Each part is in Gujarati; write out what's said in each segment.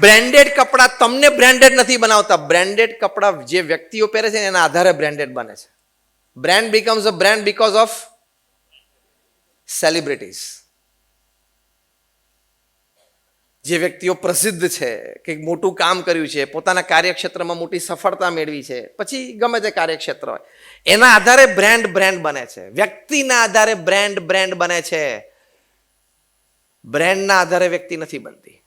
બ્રાન્ડેડ કપડાં તમને બ્રાન્ડેડ નથી બનાવતા. બ્રાન્ડેડ કપડાં જે વ્યક્તિઓ પહેરે છે એના આધારે બ્રાન્ડેડ બને છે. Brand becomes a brand because of celebrities જે વ્યક્તિઓ પ્રસિદ્ધ છે કે મોટું કામ કર્યું છે, પોતાના કાર્યક્ષેત્રમાં મોટી સફળતા મેળવી છે, પછી ગમે તે કાર્યક્ષેત્ર હોય, એના આધારે બ્રાન્ડ બ્રાન્ડ બને છે. વ્યક્તિના આધારે બ્રાન્ડ બ્રાન્ડ બને છે. બ્રાન્ડના આધારે વ્યક્તિ નથી બનતી.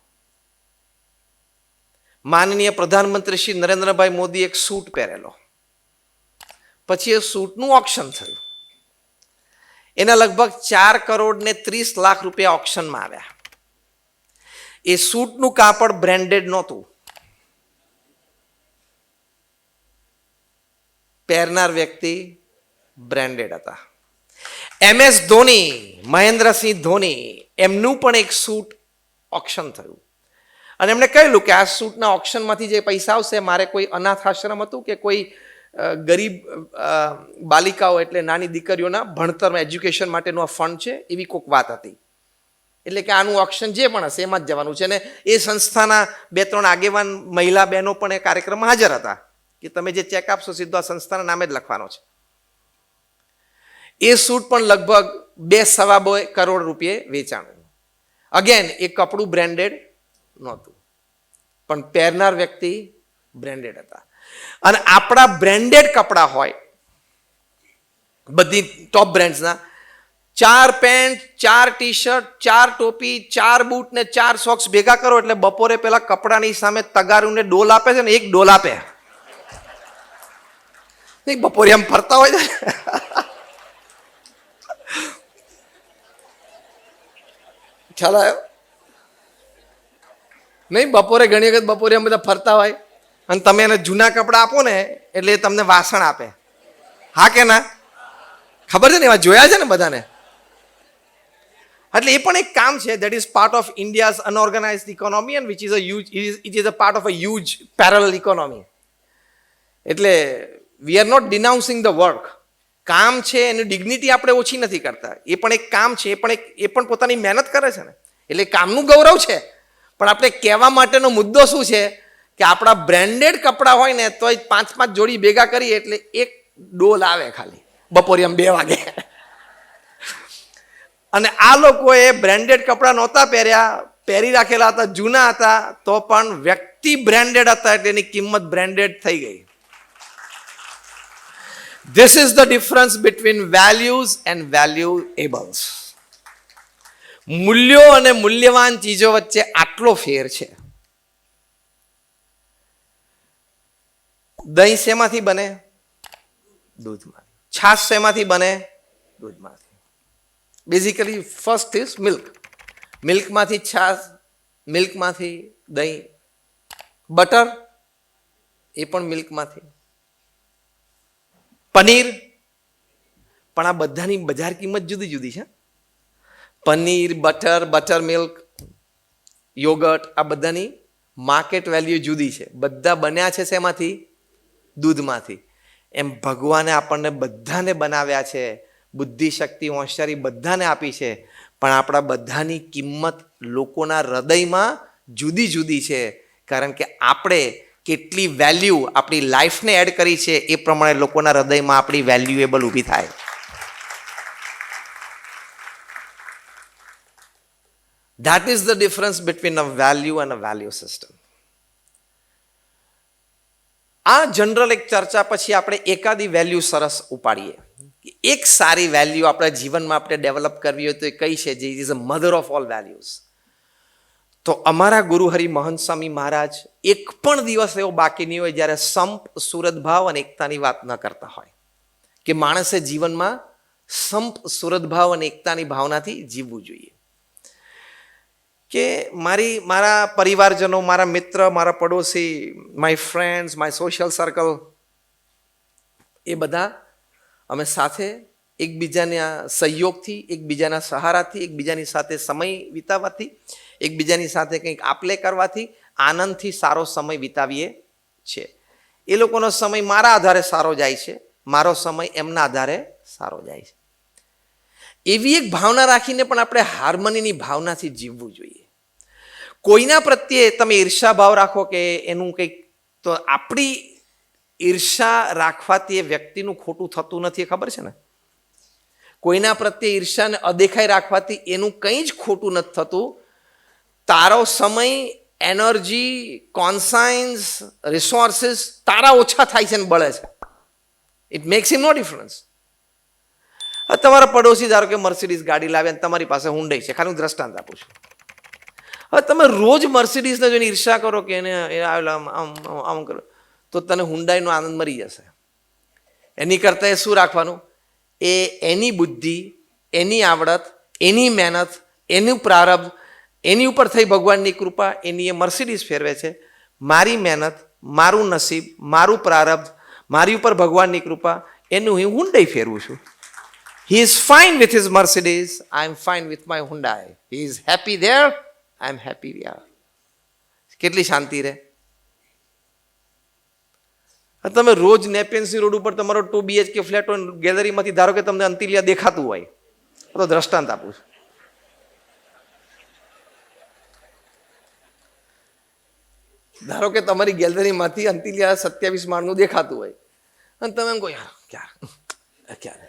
માનનીય પ્રધાનમંત્રી શ્રી નરેન્દ્રભાઈ મોદી એક સૂટ પહેરેલો. પછી એ સૂટનું ઓપ્શન થયું. એના લગભગ ચાર કરોડ ને ત્રીસ લાખ રૂપિયા ઓક્શનમાં આવ્યા. એ સૂટનું કાપડ બ્રેન્ડેડ નહોતું. પહેરનાર વ્યક્તિ બ્રેન્ડેડ હતા. એમ એસ ધોની, મહેન્દ્રસિંહ ધોની, એમનું પણ એક સૂટ ઓક્શન થયું. અને એમણે કહેલું કે આ સૂટના ઓક્શનમાંથી જે પૈસા આવશે, મારે કોઈ અનાથ આશ્રમ હતું કે કોઈ ગરીબ બાલિકાઓ એટલે નાની દીકરીઓના ભણતરમાં એજ્યુકેશન માટેનું આ ફંડ છે, એવી કોઈક વાત હતી. એટલે કે આનું ઓપ્શન જે પણ હશે એમાં જ જવાનું છે. અને એ સંસ્થાના બે ત્રણ આગેવાન મહિલા બહેનો પણ એ કાર્યક્રમમાં હાજર હતા કે તમે જે ચેક આપશો સીધો આ સંસ્થાના નામે જ લખવાનો છે. એ સૂટ પણ લગભગ બે સવા બે કરોડ રૂપિયે વેચાણું. અગેન એ કપડું બ્રાન્ડેડ નહોતું. પણ પહેરનાર વ્યક્તિ બ્રેન્ડેડ હતા. અને આપણા બ્રેન્ડેડ કપડાં હોય, બધી ટોપ બ્રેન્ડ્સના ચાર પેન્ટ ચાર ટી શર્ટ ચાર ટોપી, ચાર બૂટ ને ચાર સોક્સ ભેગા કરો એટલે બપોરે પેલા કપડાની સામે તગારુને ડોલ આપે છે ને, એક ડોલ આપે. બપોરે એમ ફરતા હોય છે ખ્યાલ આવ્યો? નહીં, બપોરે ઘણી વખત બપોરે અમે બધા ફરતા હોય. અને તમે એને જૂના કપડાં આપો ને, એટલે એ તમને વાસણ આપે. હા કે ના? ખબર છે ને, એવા જોયા છે ને બધાને? એટલે એ પણ એક કામ છે that is part of India's unorganised economy and which is a huge it is a part of a huge parallel economy એટલે we are not denouncing the work કામ છે, એની ડિગ્નિટી આપણે ઓછી નથી કરતા. એ પણ એક કામ છે, એ પણ એક, એ પણ પોતાની મહેનત કરે છે ને. એટલે કામનું ગૌરવ છે. પણ આપણે કહેવા માટેનો મુદ્દો શું છે કે આપણા બ્રાન્ડેડ કપડાં હોય ને તોય પાંચ પાંચ જોડી ભેગા કરીએ એટલે એક ડોલ આવે ખાલી, બપોરે એમ બે વાગે. અને આ લોકોએ બ્રાન્ડેડ કપડાં નહોતા પહેર્યા, પહેરી રાખેલા હતા, જૂના હતા, તો પણ વ્યક્તિ બ્રાન્ડેડ હતા એટલે એની કિંમત બ્રાન્ડેડ થઈ ગઈ. This is the difference between values and valuables મૂલ્યો અને મૂલ્યવાન ચીજો વચ્ચે આટલો ફેર છે. દહીં શેમાંથી બને? દૂધમાં છાશ શેમાંથી બને? દૂધમાંથી. બેઝિકલી ફર્સ્ટ ઇઝ મિલ્ક મિલ્કમાંથી છાશ મિલ્કમાંથી દહીં. બટર એ પણ મિલ્કમાંથી પનીર, પણ આ બધાની બજાર કિંમત જુદી જુદી છે. Paneer, butter butter milk yoghurt આ બધાની માર્કેટ વેલ્યુ જુદી છે. બધા બન્યા છે શેમાંથી? દૂધમાંથી. એમ ભગવાને આપણને બધાને બનાવ્યા છે. બુદ્ધિ શક્તિ હોશિયારી બધાને આપી છે. પણ આપણા બધાની કિંમત લોકોના હૃદયમાં જુદી જુદી છે. કારણ કે આપણે કેટલી વેલ્યુ આપણી લાઈફને એડ કરી છે એ પ્રમાણે લોકોના હૃદયમાં આપણી વેલ્યુએબલ ઊભી થાય. That is the difference between a value and a value system. આ જનરલ એક ચર્ચા પછી આપણે એકાદી વેલ્યુ સરસ ઉપાડીએ. એક સારી વેલ્યુ આપણા જીવનમાં આપણે ડેવલપ કરવી હોય તો એ કઈ છે? જે is a mother of all values તો અમારા ગુરુ હરિ મહંત સ્વામી મહારાજ એક પણ દિવસ એવો બાકી નહીં હોય જ્યારે સંપ, સુરત ભાવ અને એકતાની વાત ન કરતા હોય. કે માણસે જીવનમાં સંપ, સુરત ભાવ અને એકતાની ભાવનાથી જીવવું જોઈએ. કે મારી, મારા પરિવારજનો, મારા મિત્ર, મારા પડોશી my friends my social circle એ બધા અમે સાથે એકબીજાના સહયોગથી, એકબીજાના સહારાથી, એકબીજાની સાથે સમય વિતાવવાથી, એકબીજાની સાથે કંઈક આપલે કરવાથી, આનંદથી સારો સમય વિતાવીએ છીએ. એ લોકોનો સમય મારા આધારે સારો જાય છે, મારો સમય એમના આધારે સારો જાય છે. એવી એક ભાવના રાખીને પણ આપણે હાર્મનીની ભાવનાથી જીવવું જોઈએ. કોઈના પ્રત્યે તમે ઈર્ષા ભાવ રાખો કે એનું કંઈક તો આપણી ઈર્ષા રાખવાથી એ વ્યક્તિનું ખોટું થતું નથી, એ ખબર છે ને? કોઈના પ્રત્યે ઈર્ષાને અદેખાઈ રાખવાથી એનું કંઈ જ ખોટું નથી થતું. તારો સમય, એનર્જી, કોન્સાઇન્સ, રિસોર્સિસ તારા ઓછા થાય છે ને બળે છે. It makes him no difference તમારા પડોશી ધારો કે મર્સિડીઝ ગાડી લાવે અને તમારી પાસે હુંડઈ છે, ખાલી હું દ્રષ્ટાંત આપું છું. હવે તમે રોજ મર્સિડીઝને જોઈને ઈર્ષા કરો કે એને આવેલા આમ- આમ કરો, તો તને હુંડાઈનો આનંદ મરી જશે. એની કરતાં એ શું રાખવાનું? એ એની બુદ્ધિ, એની આવડત, એની મહેનત, એનું પ્રારબ્ધ, એની ઉપર થઈ ભગવાનની કૃપા, એની એ મર્સિડીઝ ફેરવે છે. મારી મહેનત, મારું નસીબ, મારું પ્રારબ્ધ, મારી ઉપર ભગવાનની કૃપા, એનું હું હુંડાઈ ફેરવું છું. He is fine with his Mercedes I am fine with my Hyundai he is happy there I am happy યાર કેટલી શાંતિ રહે. તમે રોજ નેપેન્સી રોડ ઉપર તમારો ટુ બીએચકે ફ્લેટ હોય ગેલેરીમાંથી ધારો કે તમને અંતિલિયા દેખાતું હોય તો દ્રષ્ટાંત આપું છું. ધારો કે તમારી ગેલેરીમાંથી અંતિલિયા સત્યાવીસ માળનું દેખાતું હોય, અને તમે એમ કહો, યાર ક્યારે ક્યારે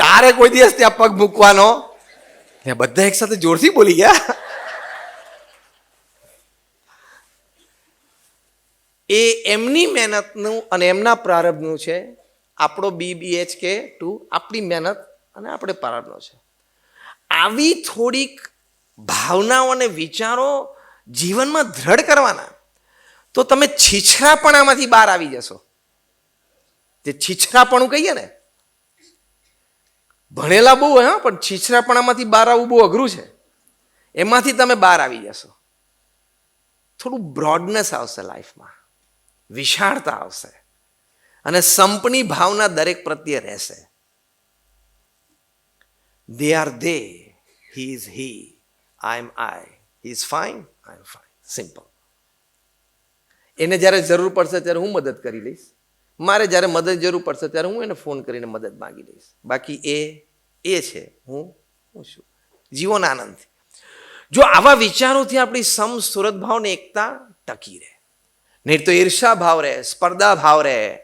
તારે કોઈ દિવસ ત્યાં પગ મૂકવાનો? ત્યાં બધા એક સાથે જોરથી બોલી ગયા. એ એમની મહેનતનું અને એમના પ્રારંભનું છે. આપણો બી કે ટુ આપણી મહેનત અને આપણે પ્રારંભનો છે. આવી થોડીક ભાવનાઓ અને વિચારો જીવનમાં દ્રઢ કરવાના, તો તમે છીછરાપણામાંથી બહાર આવી જશો. જે છીછરાપણું કહીએ ને, ભણેલા બહુ હા, પણ છીછરાપણામાંથી બહાર આવવું બહુ અઘરું છે. એમાંથી તમે બહાર આવી જશો. થોડું બ્રોડનેસ આવશે લાઈફમાં વિશાળતા આવશે. અને સંપની ભાવના દરેક પ્રત્યે રહેશે. They are they he is he I am I he is fine I am fine simple એને જ્યારે જરૂર પડશે ત્યારે હું મદદ કરી લઈશ. મારે જ્યારે મદદ જરૂર પડશે ત્યારે હું એને ફોન કરીને મદદ માંગી લઈશ. બાકી એ એ છે, હું હું છું. જીવન આનંદ જો આવા વિચારોથી આપણી સમ સુરત ભાવને એકતા ટકી રહે. નહીં તો ઈર્ષા ભાવ રહે, સ્પર્ધા ભાવ રહે.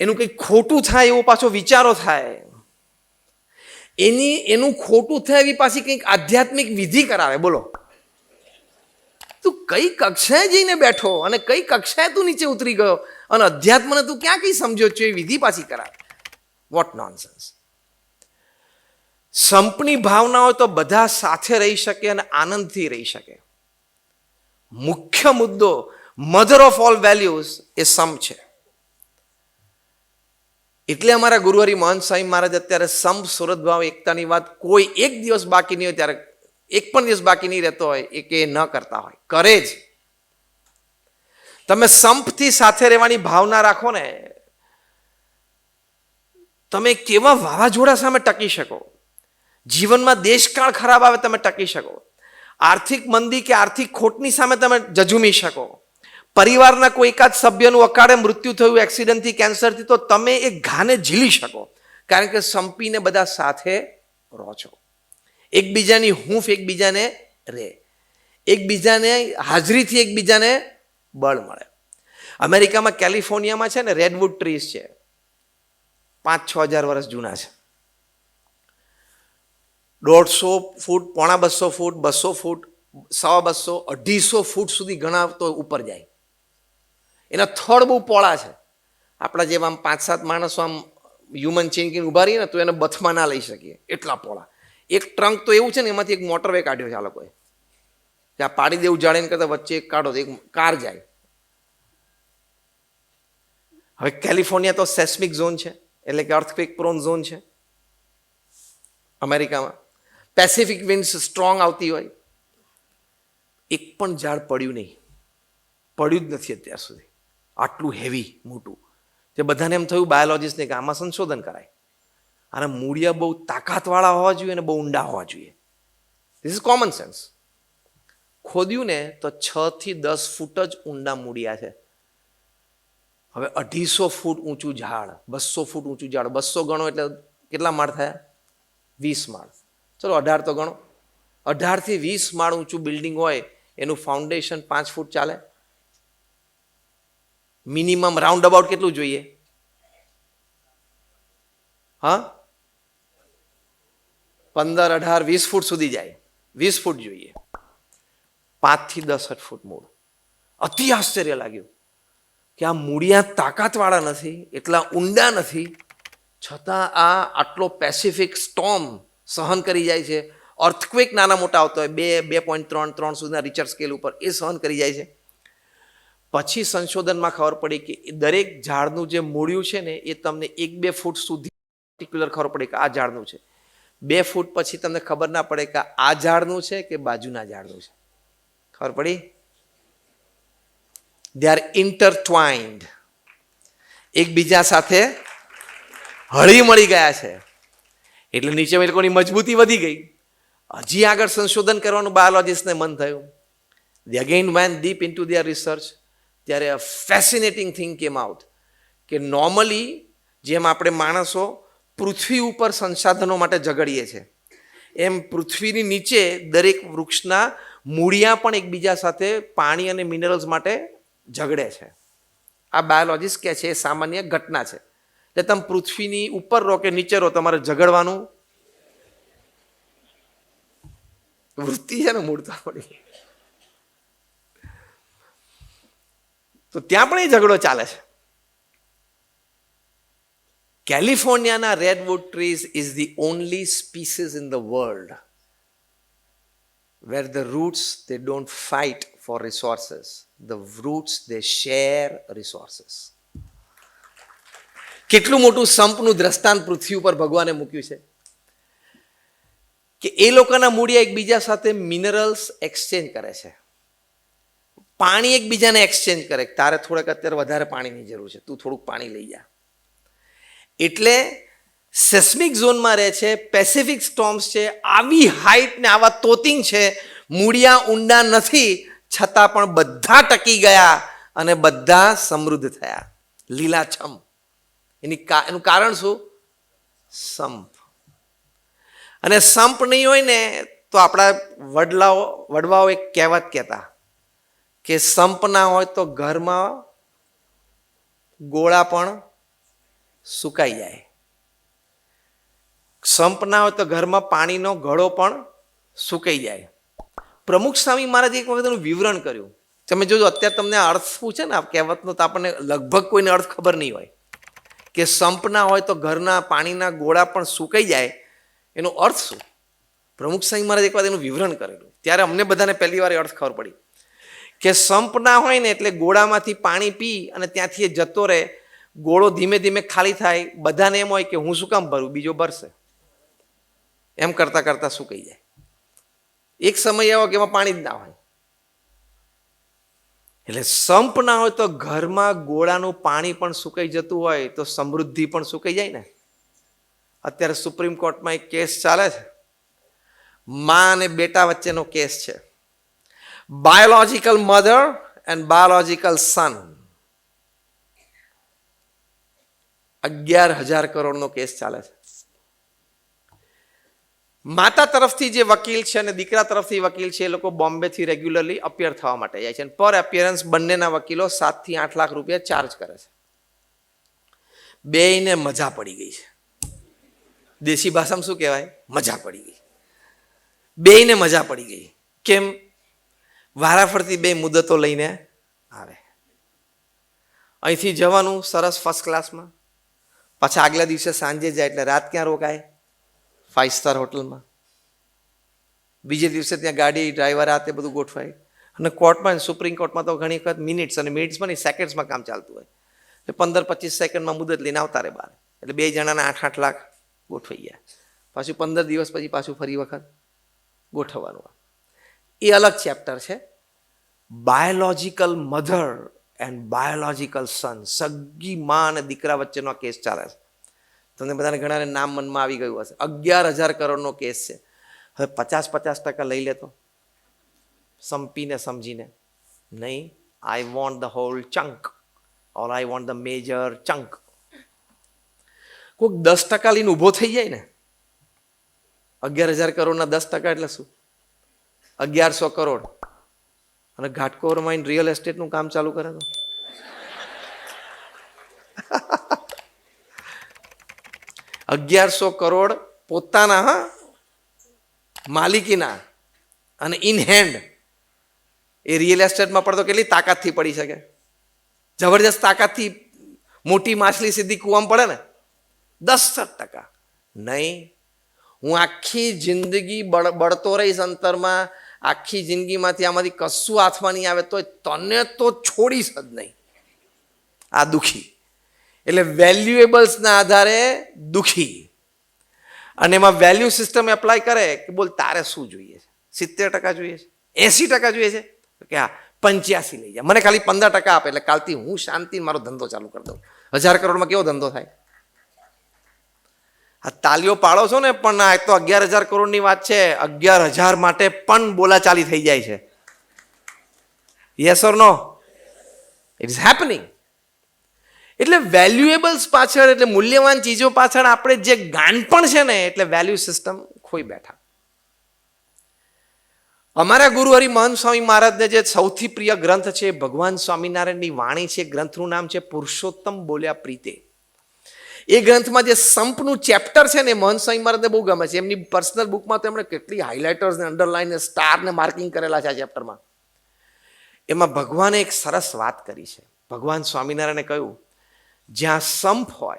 એનું કંઈક ખોટું થાય એવો પાછો વિચારો થાય. એની, એનું ખોટું થાય એવી પાછી કંઈક આધ્યાત્મિક વિધિ કરાવે, બોલો. તું કઈ કક્ષાએ જઈને બેઠો અને કઈ કક્ષાએ તું નીચે ઉતરી ગયો અને અધ્યાત્મને તું ક્યાં કઈ સમજ્યો છો એ વિધિ પાછી કરાવે? વોટ નોનસેન્સ સંપની ભાવના હોય તો બધા સાથે રહી શકે અને આનંદથી રહી શકે. મુખ્ય મુદ્દો મધર ઓફ ઓલ વેલ્યુઝ એ સમ છે. એટલે અમારા ગુરુહરી મહંત સાંઈ મહારાજ અત્યારે સમ, સુરત ભાવ, એકતાની વાત કોઈ એક દિવસ બાકી નહીં હોય, ત્યારે એક પણ દિવસ બાકી નહીં રહેતો હોય, એ કે ન કરતા હોય. કરે જ. તમે સંપથી સાથે રહેવાની ભાવના રાખો ને, તમે કેવા વાવાઝોડા સામે ટકી શકો. જીવનમાં દેશકાળ ખરાબ આવે, તમે ટકી શકો. આર્થિક મંદી કે આર્થિક ખોટની સામે તમે જજુમી શકો. પરિવારના કોઈ એકાદ સભ્યનું અકાળે મૃત્યુ થયું એક્સિડન્ટથી કેન્સરથી તો તમે એ ઘાને ઝીલી શકો. કારણ કે સંપીને બધા સાથે રહો છો. એકબીજાની હૂંફ એકબીજાને રે. એકબીજાને હાજરીથી એકબીજાને બળ મળે. અમેરિકામાં કેલિફોર્નિયામાં છે ને રેડવુડ ટ્રીઝ છે. પાંચ છ હજાર વર્ષ જૂના છે. દોઢસો ફૂટ, પોણા બસો ફૂટ બસો ફૂટ, સવા બસો, અઢીસો ફૂટ સુધી ઘણા તો ઉપર જાય. એના થડ બહુ પોળા છે. આપણા જેમ આમ પાંચ સાત માણસો આમ હ્યુમન ચેન્કીને ઊભા રહીએ ને તો એને બથમાં ના લઈ શકીએ. એટલા પોળા. એક ટ્રંક તો એવું છે ને, એમાંથી એક મોટરવે કાઢ્યો છે આ લોકોએ. કે આ પાડી દેવું જાળીને કરતાં વચ્ચે એક કાઢો એક કાર જાય. હવે કેલિફોર્નિયા તો સેસ્મિક ઝોન છે. એટલે કે અર્થક્વેક પ્રોન ઝોન છે. અમેરિકામાં. પેસિફિક વિન્ડ્સ સ્ટ્રોંગ આવતી હોય. એક પણ ઝાડ પડ્યું નહીં. પડ્યું જ નથી અત્યાર સુધી. આટલું હેવી મોટું. જે બધાને એમ થયું બાયોલોજીસ્ટને કે આમાં સંશોધન કરાય. અને મૂળિયા બહુ તાકાતવાળા હોવા જોઈએ અને બહુ ઊંડા હોવા જોઈએ. ધીસ ઇઝ કોમન સેન્સ ખોદ્યું ને તો છ થી દસ ફૂટ જ ઊંડા મૂળિયા છે. હવે અઢીસો ફૂટ ઊંચું ઝાડ બસો ફૂટ ઊંચું ઝાડ. બસો ગણો એટલે કેટલા માળ થયા? વીસ માળ. ચલો અઢાર તો ગણો. અઢારથી વીસ માળ ઊંચું બિલ્ડિંગ હોય, એનું ફાઉન્ડેશન પાંચ ફૂટ ચાલે. મિનિમમ રાઉન્ડ અબાઉટ કેટલું જોઈએ? હા? પંદર, અઢાર, વીસ ફૂટ સુધી જાય. વીસ ફૂટ જોઈએ. પાંચથી દસ જ ફૂટ મૂળ. અતિ આશ્ચર્ય લાગ્યું કે આ મૂળિયા તાકાતવાળા નથી, એટલા ઊંડા નથી. છતાં આ આટલો પેસિફિક સ્ટોમ સહન કરી જાય છે. અર્થક્વેક નાના મોટા આવતા હોય, બે બે પોઈન્ટ ત્રણ ત્રણ સુધીના રિચર સ્કેલ ઉપર એ સહન કરી જાય છે. પછી સંશોધનમાં ખબર પડી કે દરેક ઝાડનું જે મૂળિયું છે ને, એ તમને એક, બે ફૂટ સુધી પર્ટિક્યુલર ખબર પડે કે આ ઝાડનું છે. બે ફૂટ પછી તમને ખબર ના પડે કે આ ઝાડનું છે કે બાજુના ઝાડનું છે. ખબર પડી? દે આર ઇન્ટરટ્વાઇન્ડ એકબીજા સાથે હળી મળી ગયા છે. એટલે નીચે એ લોકોની મજબૂતી વધી ગઈ. હજી આગળ સંશોધન કરવાનું બાયોલોજીસ્ટને મન થયું. They again when deep into their research ત્યારે a fascinating thing came out કે નોર્મલી જેમ આપણે માણસો પૃથ્વી ઉપર સંસાધનો માટે ઝઘડીએ છીએ એમ પૃથ્વીની નીચે દરેક વૃક્ષના મૂળિયા પણ એકબીજા સાથે પાણી અને મિનરલ્સ માટે ઝઘડે છે. આ બાયોલોજીસ્ટ કહે છે, એ સામાન્ય ઘટના છે. એટલે તમે પૃથ્વીની ઉપર રહો કે નીચે રહો, તમારે ઝઘડવાનું? વૃત્તિ છે ને મૂળ તો ત્યાં પણ એ ઝઘડો ચાલે છે. કેલિફોર્નિયાના redwood trees is the only species in the world where the roots they don't fight for resources. The roots they share resources. કેટલું મોટું સંપનું દ્રષ્ટાંત પૃથ્વી ઉપર ભગવાને મૂક્યું છે? કે એ લોકોના મૂળિયા એકબીજા સાથે મિનરલ્સ એક્સચેન્જ કરે છે. પાણી એકબીજાને એક્સચેન્જ કરે. તારે થોડાક અત્યારે વધારે પાણીની જરૂર છે. તું થોડુંક પાણી લઈ જા. એટલે સેસ્મિક ઝોનમાં રહે છે પેસિફિક સ્ટોમ્સ છે, આવી હાઇટ ને આવા તોતિંગ છે, મૂળિયા ઊંડા નથી, છતાં પણ બધા ટકી ગયા અને બધા સમૃદ્ધ થયા. લીલાછમ. એની એનું કારણ શું? સંપ. અને સંપ નહીં હોય ને તો આપણા વડલાઓ, વડવાઓ એક કહેવત કહેતા કે સંપ ના હોય તો ઘરમાં ગોળા પણ સુકાઈ જાય. સંપ ના હોય તો ઘરમાં પાણીનો ઘડો પણ સુકાઈ જાય. પ્રમુખ સ્વામી મહારાજે એક વખત વિવરણ કર્યું. તમે જોજો, અત્યારે તમને અર્થ શું છે ને કહેવતનો તો આપણને લગભગ કોઈને અર્થ ખબર નહીં હોય. કે સંપ ના હોય તો ઘરના પાણીના ગોળા પણ સુકાઈ જાય, એનો અર્થ શું? પ્રમુખ સાંઈ મહારાજ એક વાર એનું વિવરણ કરેલું. ત્યારે અમને બધાને પહેલી વાર અર્થ ખબર પડી. કે સંપ ના હોય ને એટલે ગોળામાંથી પાણી પી અને ત્યાંથી એ જતો રહે. ગોળો ધીમે ધીમે ખાલી થાય. બધાને એમ હોય કે હું શું કામ ભરું? બીજો ભરશે એમ કરતા કરતા સુકાઈ જાય. એક સમય એવો કે એમાં પાણી જ ના હોય. એટલે સંપ ના હોય તો ઘરમાં ગોળાનું પાણી પણ સુકાઈ જતું હોય તો સમૃદ્ધિ પણ સુકાઈ જાય ને. અત્યારે સુપ્રીમ કોર્ટમાં એક કેસ ચાલે છે. મા અને બેટા વચ્ચેનો કેસ છે. Biological mother and biological son અગિયાર હજાર કરોડનો કેસ ચાલે છે. માતા તરફથી જે વકીલ છે અને દીકરા તરફથી વકીલ છે, એ લોકો બોમ્બેથી રેગ્યુલરલી અપિયર થવા માટે જાય છે પર અપિયરન્સ બંનેના વકીલો સાતથી આઠ લાખ રૂપિયા ચાર્જ કરે છે. બેયને મજા પડી ગઈ છે. દેશી ભાષામાં શું કહેવાય? મજા પડી ગઈ. બેયને મજા પડી ગઈ. કેમ? વારાફરતી બે મુદતો લઈને આવે. અહીંથી જવાનું સરસ ફર્સ્ટ ક્લાસમાં પાછા આગલા દિવસે સાંજે જાય એટલે રાત ક્યાં રોકાય? ફાઇવ સ્ટાર હોટલમાં બીજે દિવસે ત્યાં ગાડી ડ્રાઈવર આ તે બધું ગોઠવાય. અને કોર્ટમાં સુપ્રીમ કોર્ટમાં તો ઘણી વખત મિનિટ્સ અને મિનિટ્સમાં નહીં સેકન્ડ્સમાં કામ ચાલતું હોય. એટલે પંદર પચીસ સેકન્ડમાં મુદત લઈને આવતા રહે બહાર. એટલે બે જણાના આઠ આઠ લાખ ગોઠવાઈ ગયા. પાછું પંદર દિવસ પછી પાછું ફરી વખત ગોઠવવાનું એ અલગ ચેપ્ટર છે. Biological mother and biological son સગી માં અને દીકરા વચ્ચેનો કેસ ચાલે છે. તમને બધાને ઘણાને નામ મનમાં આવી ગયું હશે. અગિયાર હજાર કરોડનો કેસ છે. હવે પચાસ પચાસ ટકા લઈ લેતો. સંપીને સમજીને. નહીં I want the whole chunk or I want the major chunk કોઈક દસ ટકા લઈને ઊભો થઈ જાય ને? અગિયાર હજાર કરોડના દસ ટકા એટલે શું? અગિયારસો કરોડ. અને ઘાટકોર માઇન્ડ રિયલ એસ્ટેટનું કામ ચાલુ કરે તો? અગિયારસો કરોડ પોતાના, હા, માલિકીના અને ઇન હેન્ડ એ રિયલ એસ્ટેટમાં પડતો કેટલી તાકાતથી પડી શકે? જબરજસ્ત તાકાતથી મોટી માછલી સીધી કૂવામાં પડે ને દસ ટકા. નહીં, હું આખી જિંદગી બળ, બળતો રહીશ અંતરમાં, આખી જિંદગીમાંથી આમાંથી કશું હાથમાં નહીં આવે તો તને તો છોડીશ જ નહીં. આ દુખી. એટલે વેલ્યુએબલ્સના આધારે દુઃખી. અને એમાં વેલ્યુ સિસ્ટમ એપ્લાય કરે કે બોલ તારે શું જોઈએ છે? સિત્તેર ટકા જોઈએ છે? એસી ટકા જોઈએ છે? કે હા, પંચ્યાસી લઈ જાય મને ખાલી પંદર ટકા આપે એટલે કાલથી હું શાંતિ મારો ધંધો ચાલુ કરી દઉં. હજાર કરોડમાં કેવો ધંધો થાય? આ તાલીઓ પાડો છો ને, પણ આ તો અગિયાર હજાર કરોડની વાત છે. અગિયાર હજાર માટે પણ બોલાચાલી થઈ જાય છે. Yes or no it is happening એટલે વેલ્યુએબલ્સ પાછળ, એટલે મૂલ્યવાન ચીજો પાછળ આપણે જે ગાનપણ છે ને, એટલે વેલ્યુ સિસ્ટમ ખોઈ બેઠા. અમારા ગુરુ હરિ મહંત સ્વામી મહારાજને જે સૌથી પ્રિય ગ્રંથ છે ભગવાન સ્વામિનારાયણની વાણી છે ગ્રંથનું નામ છે, પુરુષોત્તમ બોલ્યા પ્રીતે. એ ગ્રંથમાં જે સંપનું ચેપ્ટર છે ને મહંત સ્વામી મહારાજને બહુ ગમે છે. એમની પર્સનલ બુકમાં તો એમણે કેટલી હાઇલાઇટર્સ ને અંડરલાઇન ને સ્ટાર ને માર્કિંગ કરેલા છે આ ચેપ્ટરમાં એમાં ભગવાને એક સરસ વાત કરી છે. ભગવાન સ્વામિનારાયણે કહ્યું જ્યાં સંપ હોય,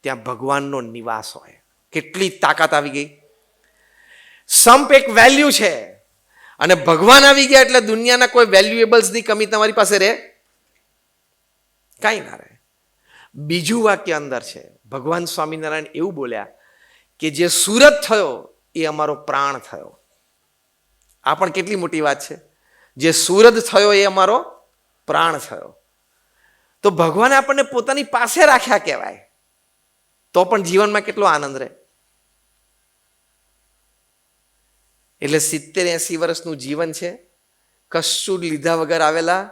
ત્યાં ભગવાનનો નિવાસ હોય. કેટલી તાકાત આવી ગઈ. સંપ એક વેલ્યુ છે. અને ભગવાન આવી ગયા એટલે દુનિયાના કોઈ વેલ્યુએબલ્સની કમી તમારી પાસે રહે? કાંઈ ના રહે. બીજું વાક્ય અંદર છે. ભગવાન સ્વામિનારાયણ એવું બોલ્યા કે જે સુરત થયો, એ અમારો પ્રાણ થયો. આ પણ કેટલી મોટી વાત છે. જે સુરત થયો, એ અમારો પ્રાણ થયો. તો ભગવાને આપણને પોતાની પાસે રાખ્યા કહેવાય. તો પણ જીવનમાં કેટલો આનંદ રહે. એટલે સિત્તેર એંસી વર્ષનું જીવન છે. કશું લીધા વગર આવેલા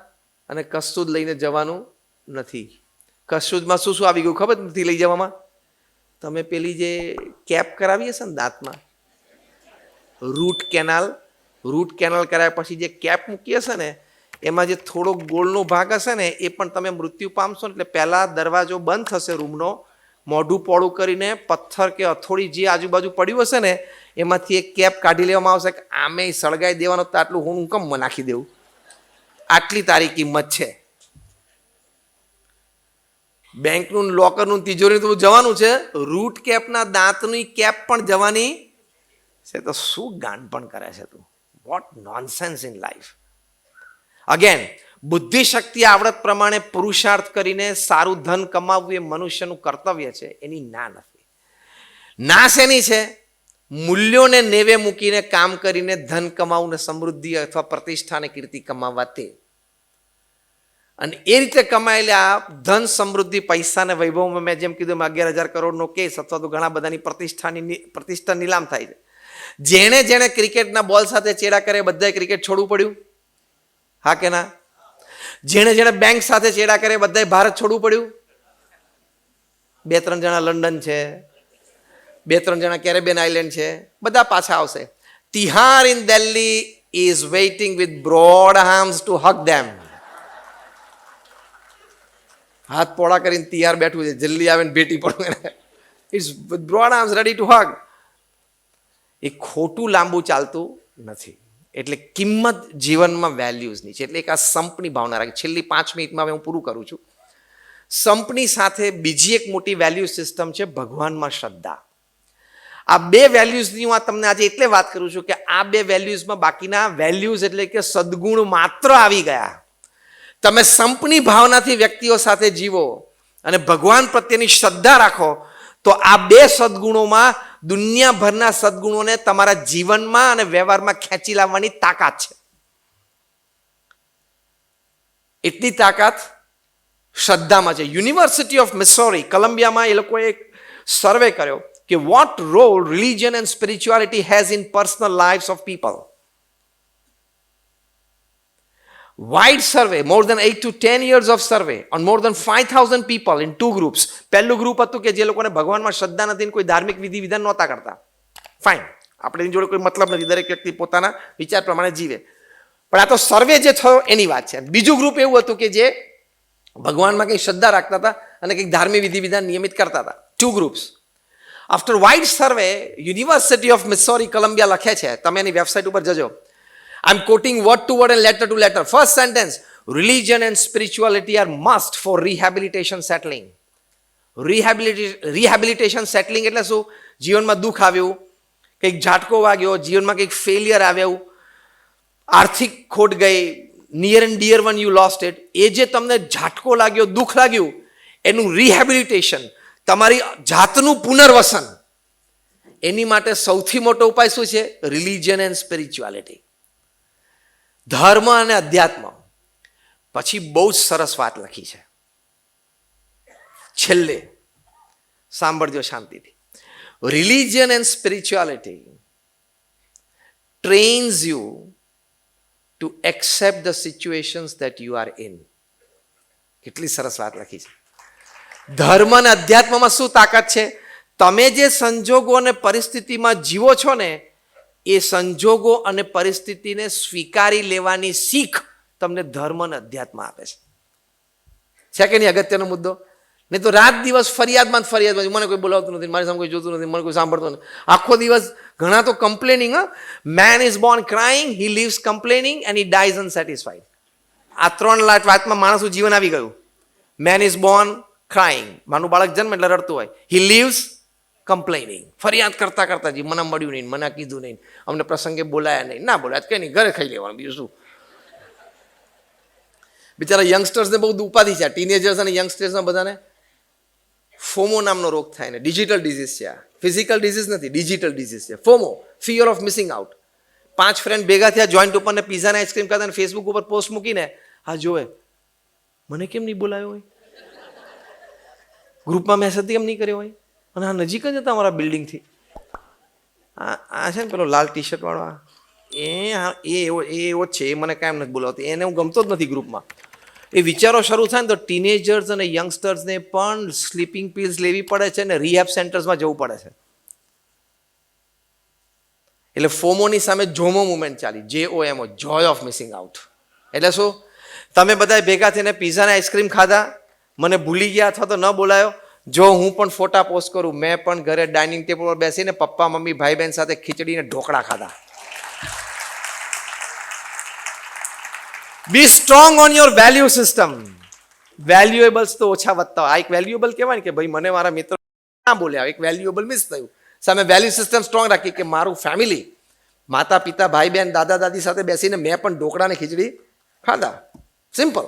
અને કશું જ લઈને જવાનું નથી. કશું જમાં શું શું આવી ગયું ખબર નથી લઈ જવામાં? તમે પેલી જે કેપ કરાવી હશે ને દાંતમાં? Root canal. રૂટ કેનાલ કરાયા પછી જે કેપ મૂકી હશે ને એમાં જે થોડો ગોળનો ભાગ હશે ને, એ પણ તમે મૃત્યુ પામશો એટલે પહેલાં દરવાજો બંધ થશે રૂમનો. મોઢું પોળું કરીને પથ્થર કે અથોડી જે આજુબાજુ પડ્યું હશે ને, એમાંથી એક કેપ કાઢી લેવામાં આવશે કે આમે સળગાઈ દેવાનો તો આટલું હું કમ નાખી દેવું આટલી તારી કિંમત છે. બેંકનું લોકરનું તિજોરી તો જવાનું છે. રૂટ કેપના દાંતની કેપ પણ જવાની છે. તો શું ગાંડ પણ કરે છે તું? What nonsense in life again બુદ્ધિ શક્તિ આવડત પ્રમાણે પુરુષાર્થ કરીને સારું ધન કમાવવું એ મનુષ્યનું કર્તવ્ય છે, એની ના નથી. ના શેની છે? મૂલ્યોને નેવે મૂકીને કામ કરીને ધન કમાવું ને સમૃદ્ધિ અથવા પ્રતિષ્ઠા અને કીર્તિ કમાવવા તે. અને એ રીતે કમાયેલા ધન, સમૃદ્ધિ પૈસાને વૈભવમાં મેં જેમ કીધું અગિયાર હજાર કરોડનો કેસ અથવા તો ઘણા બધાની પ્રતિષ્ઠાની પ્રતિષ્ઠા નીલામ થાય છે. જેણે જેણે ક્રિકેટના બોલ સાથે ચેડા કરે બધાએ ક્રિકેટ છોડવું પડ્યું. હા કે ના? જેણે જેણે બેંક સાથે ચેડા કરે બધાએ ભારત છોડવું પડ્યું? બે ત્રણ જણા લંડન છે, બે ત્રણ જણા કેરેબિયન આઇલેન્ડ છે, બધા પાછા આવશે. Tihar in Delhi is waiting with broad arms to hug them હાથ પોળા કરીને તિહાર બેઠું છે, જલ્દી આવે ને ભેટી પડું એને. It's broad arms ready to hug એ ખોટું લાંબુ ચાલતું નથી. એટલે કિંમત જીવનમાં વેલ્યુઝની છે. એટલે એક આ સંપની ભાવના રાખી. છેલ્લી પાંચ મિનિટમાં હવે હું પૂરું કરું છું. સંપની સાથે બીજી એક મોટી વેલ્યુ સિસ્ટમ છે ભગવાનમાં શ્રદ્ધા. આ બે વેલ્યુઝની હું આ તમને આજે એટલે વાત કરું છું કે આ બે વેલ્યુઝમાં બાકીના વેલ્યુઝ એટલે કે સદગુણ માત્ર આવી ગયા. તમે સંપની ભાવનાથી વ્યક્તિઓ સાથે જીવો અને ભગવાન પ્રત્યેની શ્રદ્ધા રાખો, તો આ બે સદગુણોમાં દુનિયાભરના સદગુણોને તમારા જીવનમાં અને વ્યવહારમાં ખેંચી લાવવાની તાકાત છે. એટલી તાકાત શ્રદ્ધામાં છે. યુનિવર્સિટી ઓફ મિસોરી કોલંબિયામાં એ લોકોએ એક સર્વે કર્યો કે what role religion and spirituality has in personal lives of people wide survey, more than 8 to 10 years of survey on more than 5000 people in two groups. પહેલું ગ્રુપ હતું કે જે લોકોને ભગવાનમાં શ્રદ્ધા નથી કોઈ ધાર્મિક વિધિ વિધાન નહોતા કરતા. ફાઇન આપણે એની જોડે કોઈ મતલબ નથી. દરેક વ્યક્તિ પોતાના વિચાર પ્રમાણે જીવે. પણ આ તો સર્વે જે થયો એની વાત છે. બીજું ગ્રુપ એવું હતું કે જે ભગવાનમાં કંઈક શ્રદ્ધા રાખતા હતા અને કંઈક ધાર્મિક વિધિ વિધાન નિયમિત કરતા હતા. Two groups after wide survey university of Missouri Columbia લખે છે. તમે એની વેબસાઇટ ઉપર જજો. I quoting quoting to to word letter letter to letter first sentence religion and are must for rehabilitation settling rehabilitation rehabilitation settling એટલે શું? જીવનમાં દુઃખ આવ્યું, કંઈક ઝાટકો વાગ્યો, જીવનમાં કંઈક ફેલિયર આવ્યું, આર્થિક ખોટ ગઈ near and dear one you lost it એ જે તમને ઝાટકો લાગ્યો, દુઃખ લાગ્યું, એનું રિહેબિલિટેશન તમારી જાતનું પુનર્વસન, એની માટે સૌથી મોટો ઉપાય શું છે? રિલિજન એન્ડ સ્પિરિચ્યુઆલિટી ધર્મ અને અધ્યાત્મ. પછી બહુ જ સરસ વાત લખી છે. છેલ્લે સાંભળજો શાંતિથી. Religion and spirituality trains you to accept the situations that you are in કેટલી સરસ વાત લખી છે. ધર્મ અને અધ્યાત્મમાં શું તાકાત છે? તમે જે સંજોગો અને પરિસ્થિતિમાં જીવો છો ને એ સંજોગો અને પરિસ્થિતિને સ્વીકારી લેવાની શીખ તમને ધર્મ અને અધ્યાત્મ આપે છે. છે કે નહીં અગત્યનો મુદ્દો? નહીં તો રાત દિવસ ફરિયાદમાં જ ફરિયાદમાં મને કોઈ બોલાવતું નથી, મારી સામે કોઈ જોતું નથી, મને કોઈ સાંભળતું નથી. આખો દિવસ ઘણા તો complaining man is born crying he lives complaining and he dies unsatisfied આ ત્રણ લાટ વાતમાં માણસનું જીવન આવી ગયું. મેન ઇઝ બોર્ન ક્રાઇંગ માનું બાળક જન્મ એટલે રડતું હોય. હી લીવ્સ કમ્પ્લેનિંગ ફરિયાદ કરતા કરતા જી, મને મળ્યું નહીં, મને કીધું નહીં, અમને પ્રસંગે બોલાયા નહીં. ના બોલાય કંઈ નહીં ઘરે ખાઈ લેવાનું, બીજું શું? બિચારા યંગસ્ટર્સને બહુ ઉપાધિ છે ટીનેજર્સ અને યંગસ્ટર્સના બધાને ફોમો નામનો રોગ થાય ને ડિજિટલ ડિઝીઝ છે આ. ફિઝિકલ ડિઝીઝ નથી ડિજિટલ ડિઝીઝ છે. FOMO fear of missing out પાંચ ફ્રેન્ડ ભેગા થયા જોઈન્ટ ઉપર ને પીઝા ને આઈસ્ક્રીમ ખાતા ને ફેસબુક ઉપર પોસ્ટ મૂકીને, હા, જોવે, મને કેમ નહીં બોલાયો હોય? ગ્રુપમાં મેસેજ કેમ નહીં કર્યો હોય? અને આ નજીક જ હતા અમારા બિલ્ડિંગથી. આ આ છે ને પેલો લાલ ટી શર્ટવાળો આ. એ એ એવો એ એવો જ છે, એ મને કાંઈ નથી બોલાવતી. એને હું ગમતો જ નથી ગ્રુપમાં. એ વિચારો શરૂ થાય ને તો ટીનેજર્સ અને યંગસ્ટર્સને પણ સ્લીપિંગ પિલ્સ લેવી પડે છે ને રિહેબ સેન્ટર્સમાં જવું પડે છે. એટલે ફોમોની સામે જોમો મુમેન્ટ ચાલી. J O M O joy of missing out એટલે શું? તમે બધા ભેગા થઈને પીઝા ને આઈસ્ક્રીમ ખાધા, મને ભૂલી ગયા અથવા તો ન બોલાયો જો હું પણ ફોટા પોસ્ટ કરું, મેં પણ ઘરે ડાઇનિંગ ટેબલ પર બેસીને પપ્પા, મમ્મી ભાઈ બહેન સાથે ખીચડીને ઢોકળા ખાધા. Be strong on your value system valuables તો ઓછા વધતા આ એક વેલ્યુએબલ કહેવાય ને કે ભાઈ, મને મારા મિત્રો ના બોલ્યા એક વેલ્યુએબલ મિસ થયું. સામે વેલ્યુ સિસ્ટમ સ્ટ્રોંગ રાખી કે મારું ફેમિલી માતા, પિતા ભાઈ બહેન દાદા, દાદી સાથે બેસીને મેં પણ ઢોકળાને ખીચડી ખાધા. સિમ્પલ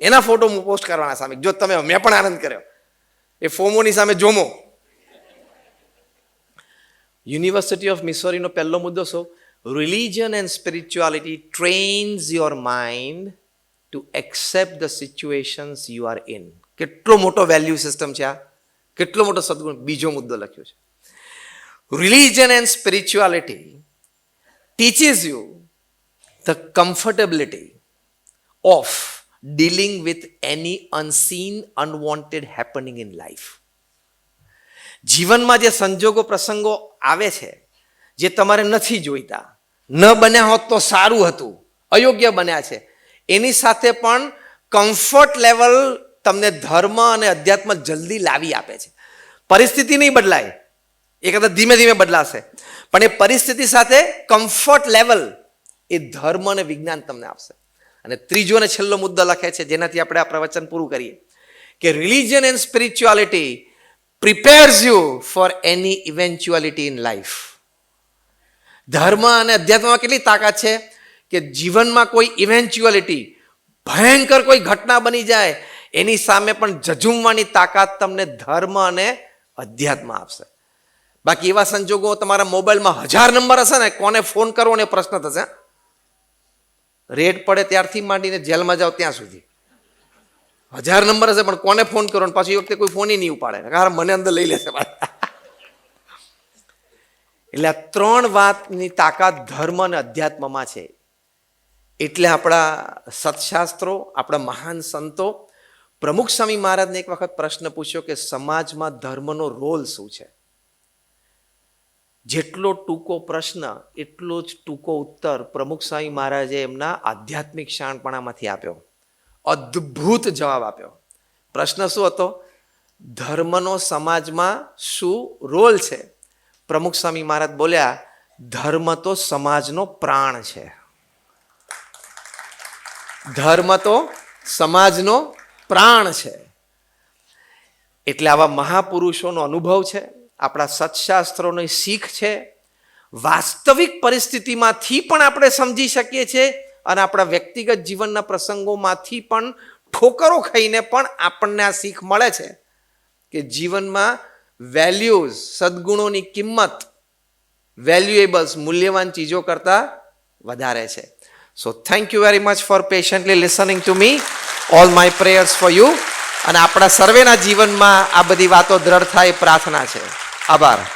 એના ફોટો હું પોસ્ટ કરવાના સામે. જો તમે, મેં પણ આનંદ કર્યો. એ ફોમોની સામે જોમો. યુનિવર્સિટી ઓફ મિસોરીનો પહેલો મુદ્દો શું? Religion and spirituality trains your mind to accept the situations you are in કેટલો મોટો વેલ્યુ સિસ્ટમ છે આ? કેટલો મોટો સદગુણ? બીજો મુદ્દો લખ્યો છે. Religion and spirituality teaches you the comfortability of dealing with any unseen, unwanted happening in life. જીવનમાં જે સંજોગો પ્રસંગો આવે છે જે તમારે નથી જોઈતા ન બન્યા હોત તો સારું હતું અયોગ્ય બન્યા છે. એની સાથે પણ કમ્ફર્ટ લેવલ તમને ધર્મ અને અધ્યાત્મ જલ્દી લાવી આપે છે. પરિસ્થિતિ નહીં બદલાય એ કદાચ ધીમે ધીમે બદલાશે. પણ એ પરિસ્થિતિ સાથે કમ્ફર્ટ લેવલ એ ધર્મ અને વિજ્ઞાન તમને આપશે. અને ત્રીજો અને છેલ્લો મુદ્દો લખે છે, જેનાથી આપણે આ પ્રવચન પૂરું કરીએ. કે religion and spirituality prepares you for any eventuality in life ધર્મ અને અધ્યાત્મમાં કેટલી તાકાત છે કે જીવનમાં કોઈ ઇવેન્ચ્યુઆલિટી ભયંકર કોઈ ઘટના બની જાય, એની સામે પણ જજુમવાની તાકાત તમને ધર્મ અને અધ્યાત્મ આપશે. બાકી એવા સંજોગો તમારા મોબાઈલમાં હજાર નંબર હશે ને, કોને ફોન કરવો ને પ્રશ્ન થશે રેડ પડે ત્યારથી માંડીને જેલમાં જાઓ ત્યાં સુધી. હજાર નંબર હશે, પણ કોને ફોન કરો ને પાછી વખતે કોઈ ફોન નહીં ઉપાડે. કારણ મને અંદર લઈ લેશે એટલે આ ત્રણ વાતની તાકાત ધર્મ અને અધ્યાત્મમાં છે. એટલે આપણા સત્શાસ્ત્રો, આપણા મહાન સંતો, પ્રમુખ સ્વામી મહારાજને એક વખત પ્રશ્ન પૂછ્યો કે સમાજમાં ધર્મનો રોલ શું છે? જેટલો ટૂંકો પ્રશ્ન, એટલો જ ટૂંકો ઉત્તર પ્રમુખ સ્વામી મહારાજે એમના આધ્યાત્મિક શાણપણામાંથી આપ્યો. અદ્ભુત જવાબ આપ્યો. પ્રશ્ન શું હતો? ધર્મનો સમાજમાં શું રોલ છે? પ્રમુખ સ્વામી મહારાજ બોલ્યા, ધર્મ તો સમાજનો પ્રાણ છે. ધર્મ તો સમાજનો પ્રાણ છે. એટલે આવા મહાપુરુષોનો અનુભવ છે. આપણા સત્શાસ્ત્રોની શીખ છે. વાસ્તવિક પરિસ્થિતિમાંથી પણ આપણે સમજી શકીએ છીએ અને આપણા વ્યક્તિગત જીવનના પ્રસંગોમાંથી પણ ઠોકરો ખાઈને પણ આપણને આ શીખ મળે છે કે જીવનમાં વેલ્યુઝ સદગુણોની કિંમત વેલ્યુએબલ્સ મૂલ્યવાન ચીજો કરતાં વધારે છે. So thank you very much for patiently listening to me all my prayers for you અને આપણા સર્વેના જીવનમાં આ બધી વાતો દ્રઢ થાય પ્રાર્થના છે. આભાર